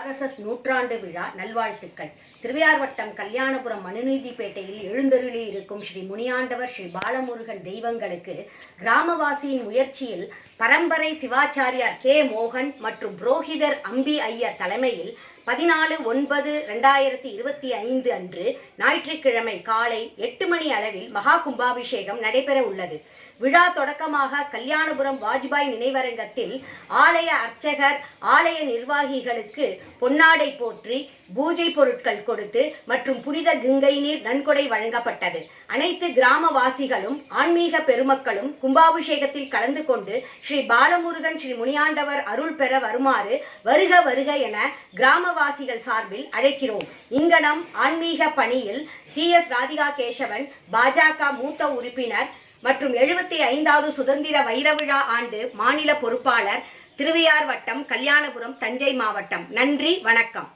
RSS நூற்றாண்டு விழா நல்வாழ்த்துக்கள். திருவையார் வட்டம் கல்யாணபுரம் மனுநீதிப்பேட்டையில் எழுந்தருளி இருக்கும் ஸ்ரீ முனியாண்டவர் ஸ்ரீ பாலமுருகன் தெய்வங்களுக்கு கிராமவாசியின் முயற்சியில் பரம்பரை சிவாச்சாரியார் கே மோகன் மற்றும் புரோகிதர் அம்பி ஐயர் தலைமையில் பதினாலு ஒன்பது ரெண்டாயிரத்தி இருபத்தி ஐந்து அன்று ஞாயிற்றுக்கிழமை காலை எட்டு மணி அளவில் மகா கும்பாபிஷேகம் நடைபெற உள்ளது. விழா தொடக்கமாக கல்யாணபுரம் வாஜ்பாய் நினைவரங்கத்தில் ஆலய அர்ச்சகர் ஆலய நிர்வாகிகளுக்கு பொன்னாடை போற்றி பூஜை பொருட்கள் கொடுத்து மற்றும் புனித கங்கை நீர் நன்கொடை வழங்கப்பட்டது. அனைத்து கிராமவாசிகளும் ஆன்மீக பெருமக்களும் கும்பாபிஷேகத்தில் கலந்து கொண்டு ஸ்ரீ பாலமுருகன் ஸ்ரீ முனியாண்டவர் அருள் பெற வருமாறு வருக வருக என கிராம கிராமவாசிகள் சார்பில் அழைக்கிறோம். இங்கனம் ஆன்மீக பணியில் டி எஸ் ராதிகா கேசவன் பாஜக மூத்த உறுப்பினர் மற்றும் எழுபத்தி ஐந்தாவது சுதந்திர வைரவிழா ஆண்டு மாநில பொறுப்பாளர் திருவையார் வட்டம் கல்யாணபுரம் தஞ்சை மாவட்டம். நன்றி வணக்கம்.